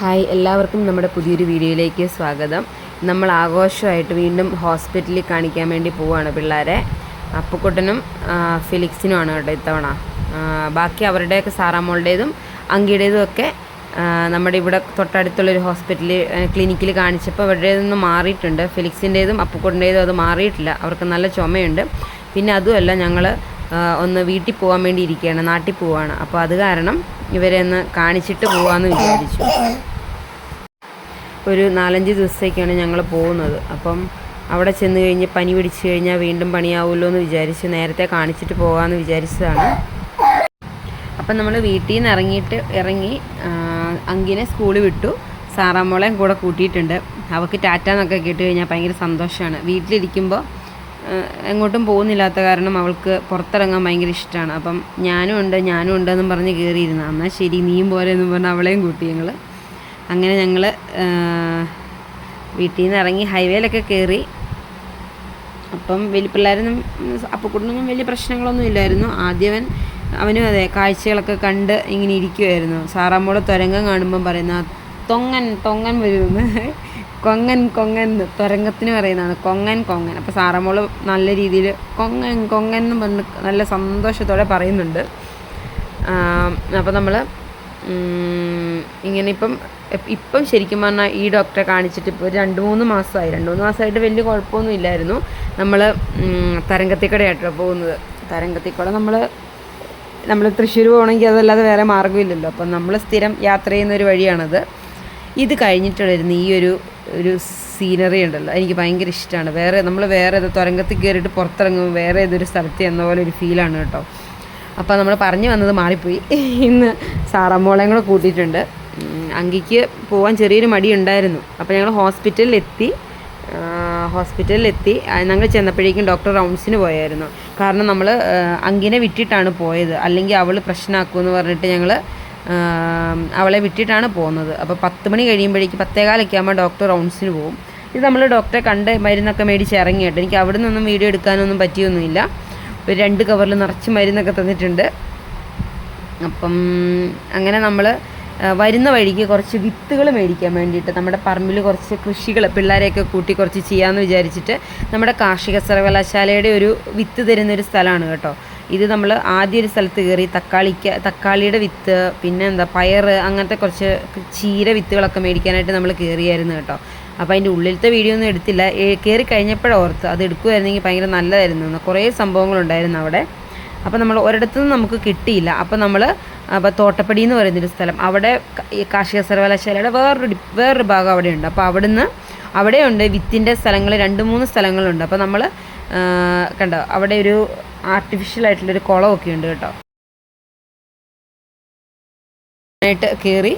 Hi എല്ലാവർക്കും നമ്മുടെ പുതിയൊരു വീഡിയോയിലേക്ക് സ്വാഗതം. നമ്മൾ ആഘോഷമായിട്ട് വീണ്ടും ഹോസ്പിറ്റലിൽ കാണിക്കാൻ വേണ്ടി പോവുകയാണ് പിള്ളേരെ. അപ്പുക്കുട്ടനും ഫിലിക്സിനും ഫിലിക്സിനുമാണ് കേട്ടോ ഇത്തവണ. ബാക്കി അവരുടെയൊക്കെ സാറാമോളുടേതും അങ്കിയുടേതും ഒക്കെ നമ്മുടെ ഇവിടെ തൊട്ടടുത്തുള്ളൊരു ഹോസ്പിറ്റലിൽ ക്ലിനിക്കിൽ കാണിച്ചപ്പോൾ അവരുടേതൊന്നും മാറിയിട്ടുണ്ട്. ഫിലിക്സിന്റേതും അപ്പുക്കുട്ടന്റേതും അത് മാറിയിട്ടില്ല. അവർക്ക് നല്ല ചുമയുണ്ട്. പിന്നെ അതുമല്ല ഞങ്ങൾ ഒന്ന് വീട്ടിൽ പോകാൻ വേണ്ടി ഇരിക്കുകയാണ് നാട്ടിൽ പോവുകയാണ് അപ്പോൾ അത് കാരണം ഇവരെ ഒന്ന് കാണിച്ചിട്ട് പോകാമെന്ന് വിചാരിച്ചു. ഒരു നാലഞ്ച് ദിവസത്തേക്കാണ് ഞങ്ങൾ പോകുന്നത്. അപ്പം അവിടെ ചെന്ന് കഴിഞ്ഞ് പനി പിടിച്ചു കഴിഞ്ഞാൽ വീണ്ടും പണിയാവുമല്ലോ എന്ന് വിചാരിച്ച് നേരത്തെ കാണിച്ചിട്ട് പോകാമെന്ന് വിചാരിച്ചതാണ്. അപ്പം നമ്മൾ വീട്ടിൽ നിന്ന് ഇറങ്ങിയിട്ട് ഇറങ്ങി അങ്കിനെ സ്കൂളിൽ വിട്ടു. സാറാമ്മോളെയും കൂടെ കൂട്ടിയിട്ടുണ്ട്. അവൾക്ക് ടാറ്റ എന്നൊക്കെ കേട്ട് കഴിഞ്ഞാൽ ഭയങ്കര സന്തോഷമാണ് വീട്ടിലിരിക്കുമ്പോൾ എങ്ങോട്ടും പോകുന്നില്ലാത്ത കാരണം അവൾക്ക് പുറത്തിറങ്ങാൻ ഭയങ്കര ഇഷ്ടമാണ്. അപ്പം ഞാനും ഉണ്ട് ഞാനും ഉണ്ടെന്നും പറഞ്ഞ് കയറിയിരുന്നു. എന്നാൽ ശരി നീയും പോലെ എന്നും പറഞ്ഞ് അവളെയും കൂട്ടി ഞങ്ങൾ അങ്ങനെ ഞങ്ങൾ വീട്ടിൽ നിന്ന് ഇറങ്ങി ഹൈവേയിലൊക്കെ കയറി. അപ്പം വലിയ പിള്ളേരൊന്നും അപ്പക്കുട്ടനൊന്നും വലിയ പ്രശ്നങ്ങളൊന്നും ഇല്ലായിരുന്നു. ആദ്യവൻ അവനും അതെ കാഴ്ചകളൊക്കെ കണ്ട് ഇങ്ങനെ ഇരിക്കുമായിരുന്നു സാറാമ്മോടെ തുരങ്കം കാണുമ്പം പറയുന്ന തൊങ്ങൻ തൊങ്ങൻ വരുമെന്ന്. കൊങ്ങൻ കൊങ്ങൻ തുരങ്കത്തിന് പറയുന്നതാണ്. കൊങ്ങൻ കൊങ്ങൻ. അപ്പോൾ സാറമ്മോൾ നല്ല രീതിയിൽ കൊങ്ങൻ കൊങ്ങൻ എന്ന് പറഞ്ഞ് നല്ല സന്തോഷത്തോടെ പറയുന്നുണ്ട്. അപ്പോൾ നമ്മൾ ഇങ്ങനെ ഇപ്പം ഇപ്- ഇപ്പം ശരിക്കും പറഞ്ഞാൽ ഈ ഡോക്ടറെ കാണിച്ചിട്ട് ഇപ്പോൾ രണ്ട് മൂന്ന് മാസമായി. രണ്ട് മൂന്ന് മാസമായിട്ട് വലിയ കുഴപ്പമൊന്നും ഇല്ലായിരുന്നു. നമ്മൾ തരംഗത്തിക്കടയായിട്ടോ പോകുന്നത്. തരംഗത്തിക്കട നമ്മൾ നമ്മൾ തൃശ്ശൂർ പോകണമെങ്കിൽ അതല്ലാതെ വേറെ മാർഗമില്ലല്ലോ. അപ്പം നമ്മൾ സ്ഥിരം യാത്ര ചെയ്യുന്ന ഒരു വഴിയാണത്. ഇത് കഴിഞ്ഞിട്ടുള്ളായിരുന്നു ഈ ഒരു ഒരു സീനറി ഉണ്ടല്ലോ. എനിക്ക് ഭയങ്കര ഇഷ്ടമാണ് വേറെ നമ്മൾ വേറെ ഏതോ തുരങ്കത്തിൽ കയറിയിട്ട് പുറത്തിറങ്ങുമ്പോൾ വേറെ ഏതൊരു സ്ഥലത്ത് എന്ന പോലെ ഒരു ഫീലാണ് കേട്ടോ. അപ്പോൾ നമ്മൾ പറഞ്ഞു വന്നത് മാറിപ്പോയി. ഇന്ന് സാറമ്മോളെയും കൂടെ കൂട്ടിയിട്ടുണ്ട്. അങ്കിക്ക് പോകാൻ ചെറിയൊരു മടി ഉണ്ടായിരുന്നു. അപ്പോൾ ഞങ്ങൾ ഹോസ്പിറ്റലിൽ എത്തി ഹോസ്പിറ്റലിൽ എത്തി ഞങ്ങൾ ചെന്നപ്പോഴേക്കും ഡോക്ടർ റൗണ്ട്സിന് പോയായിരുന്നു. കാരണം നമ്മൾ അങ്കിനെ വിട്ടിട്ടാണ് പോയത്. അല്ലെങ്കിൽ അവൾ പ്രശ്നമാക്കുമെന്ന് പറഞ്ഞിട്ട് ഞങ്ങൾ അവളെ വിട്ടിട്ടാണ് പോകുന്നത്. അപ്പോൾ പത്ത് മണി കഴിയുമ്പോഴേക്കും പത്തേകാലൊക്കെ ആകുമ്പോൾ ഡോക്ടർ റൗണ്ട്സിന് പോകും. ഇത് നമ്മൾ ഡോക്ടറെ കണ്ട് മരുന്നൊക്കെ മേടിച്ച് ഇറങ്ങി കേട്ടോ എനിക്ക് അവിടെ നിന്നൊന്നും വീഡിയോ എടുക്കാനൊന്നും പറ്റിയൊന്നുമില്ല. ഒരു രണ്ട് കവറിൽ നിറച്ച് മരുന്നൊക്കെ തന്നിട്ടുണ്ട്. അപ്പം അങ്ങനെ നമ്മൾ വരുന്ന വഴിക്ക് കുറച്ച് വിത്തുകൾ മേടിക്കാൻ വേണ്ടിയിട്ട് നമ്മുടെ പറമ്പിൽ കുറച്ച് കൃഷികൾ പിള്ളേരെയൊക്കെ കൂട്ടി കുറച്ച് ചെയ്യാമെന്ന് വിചാരിച്ചിട്ട് നമ്മുടെ കാർഷിക സർവകലാശാലയുടെ ഒരു വിത്ത് തരുന്നൊരു സ്ഥലമാണ് കേട്ടോ. ഇത് നമ്മൾ ആദ്യം ഒരു സ്ഥലത്ത് കയറി തക്കാളിക്ക് തക്കാളിയുടെ വിത്ത് പിന്നെ എന്താ പയർ അങ്ങനത്തെ കുറച്ച് ചീര വിത്തുകളൊക്കെ മേടിക്കാനായിട്ട് നമ്മൾ കയറിയായിരുന്നു കേട്ടോ. അപ്പോൾ അതിന്റെ ഉള്ളിലത്തെ വീഡിയോ ഒന്നും എടുത്തില്ല. കയറി കഴിഞ്ഞപ്പോഴോർത്ത് അത് എടുക്കുമായിരുന്നെങ്കിൽ ഭയങ്കര നല്ലതായിരുന്നു. കുറേ സംഭവങ്ങളുണ്ടായിരുന്നു അവിടെ. അപ്പോൾ നമ്മൾ ഒരിടത്തുനിന്ന് നമുക്ക് കിട്ടിയില്ല. അപ്പോൾ നമ്മൾ അപ്പോൾ തോട്ടപ്പടി എന്ന് പറയുന്നൊരു സ്ഥലം. അവിടെ കാർഷിക സർവകലാശാലയുടെ വേറൊരു വേറൊരു ഭാഗം അവിടെയുണ്ട്. അപ്പോൾ അവിടുന്ന് അവിടെയുണ്ട് വിത്തിന്റെ സ്ഥലങ്ങൾ രണ്ട് മൂന്ന് സ്ഥലങ്ങളുണ്ട്. അപ്പോൾ നമ്മൾ കണ്ടോ അവിടെ ഒരു ആർട്ടിഫിഷ്യൽ ആയിട്ടുള്ളൊരു കുളമൊക്കെ ഉണ്ട് കേട്ടോ. ആയിട്ട് കയറി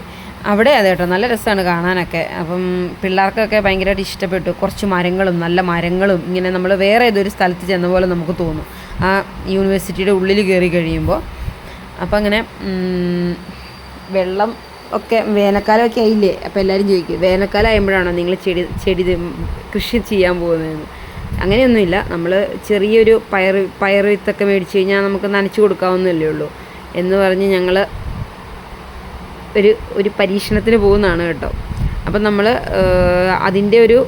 അവിടെ അതെ കേട്ടോ നല്ല രസമാണ് കാണാനൊക്കെ. അപ്പം പിള്ളേർക്കൊക്കെ ഭയങ്കരമായിട്ട് ഇഷ്ടപ്പെട്ടു. കുറച്ച് മരങ്ങളും നല്ല മരങ്ങളും ഇങ്ങനെ നമ്മൾ വേറെ ഏതൊരു സ്ഥലത്ത് ചെന്ന പോലെ നമുക്ക് തോന്നും. ആ യൂണിവേഴ്സിറ്റിയുടെ ഉള്ളിൽ കയറി കഴിയുമ്പോൾ അപ്പം അങ്ങനെ വെള്ളം ഒക്കെ വേനൽക്കാലമൊക്കെ ആയില്ലേ? അപ്പോൾ എല്ലാവരും ചോദിക്കും വേനൽക്കാലം ആകുമ്പോഴാണോ നിങ്ങൾ ചെടി ചെടി കൃഷി ചെയ്യാൻ പോകുന്നതെന്ന്? അങ്ങനെയൊന്നുമില്ല. നമ്മൾ ചെറിയൊരു പയർ പയർ വിത്തൊക്കെ മേടിച്ച് കഴിഞ്ഞാൽ നമുക്ക് നനച്ചു കൊടുക്കാവുന്നല്ലേ ഉള്ളൂ. എന്ന് പറഞ്ഞ് ഞങ്ങൾ ഒരു ഒരു പരീക്ഷണത്തിന് പോകുന്നതാണ് കേട്ടോ. അപ്പം നമ്മൾ അതിന്റെ ഒരു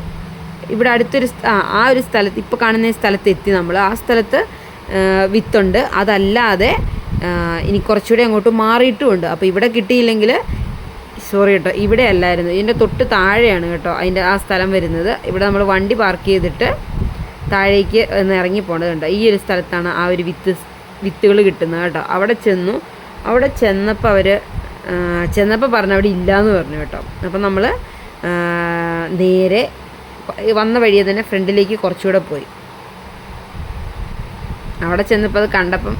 ഇവിടെ അടുത്തൊരു ആ ഒരു സ്ഥലത്ത് ഇപ്പോൾ കാണുന്ന സ്ഥലത്ത് എത്തി നമ്മൾ ആ സ്ഥലത്ത് വിത്തുണ്ട്. അതല്ലാതെ ഇനി കുറച്ചുകൂടി അങ്ങോട്ട് മാറിയിട്ടുമുണ്ട്. അപ്പോൾ ഇവിടെ കിട്ടിയില്ലെങ്കിൽ സോറി കേട്ടോ ഇവിടെ അല്ലായിരുന്നു. ഇതിന്റെ തൊട്ട് താഴെയാണ് കേട്ടോ അതിന്റെ ആ സ്ഥലം വരുന്നത്. ഇവിടെ നമ്മൾ വണ്ടി പാർക്ക് ചെയ്തിട്ട് താഴേക്ക് ഒന്ന് ഇറങ്ങി പോകേണ്ടതുണ്ട് കണ്ടോ? ഈ ഒരു സ്ഥലത്താണ് ആ ഒരു വിത്ത് വിത്തുകൾ കിട്ടുന്നത് കേട്ടോ. അവിടെ ചെന്നു. അവിടെ ചെന്നപ്പോൾ അവർ ചെന്നപ്പോൾ പറഞ്ഞു അവിടെ ഇല്ലയെന്ന് പറഞ്ഞു കേട്ടോ. അപ്പം നമ്മൾ നേരെ വന്ന വഴിയെ തന്നെ ഫ്രണ്ടിലേക്ക് കുറച്ചുകൂടെ പോയി. അവിടെ ചെന്നപ്പോൾ അത് കണ്ടപ്പം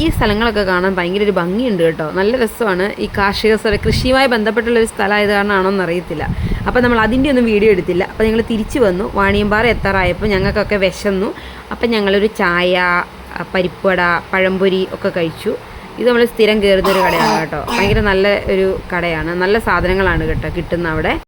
ഈ സ്ഥലങ്ങളൊക്കെ കാണാൻ ഭയങ്കര ഒരു ഭംഗിയുണ്ട് കേട്ടോ. നല്ല രസമാണ്. ഈ കാർഷിക സ്ഥലം കൃഷിയുമായി ബന്ധപ്പെട്ടുള്ള ഒരു സ്ഥലമായത് കാരണമാണോ എന്നറിയത്തില്ല. അപ്പോൾ നമ്മൾ അതിന്റെ ഒന്നും വീഡിയോ എടുത്തില്ല. അപ്പോൾ ഞങ്ങൾ തിരിച്ചു വന്നു. വാണിയമ്പാറ എത്താറായപ്പോൾ ഞങ്ങൾക്കൊക്കെ വിശന്നു. അപ്പം ഞങ്ങളൊരു ചായ പരിപ്പട പഴംപൊരി ഒക്കെ കഴിച്ചു. ഇത് നമ്മൾ സ്ഥിരം കയറുന്ന ഒരു കടയാണ് കേട്ടോ. ഭയങ്കര നല്ല ഒരു കടയാണ്. നല്ല സാധനങ്ങളാണ് കേട്ടോ കിട്ടുന്ന അവിടെ.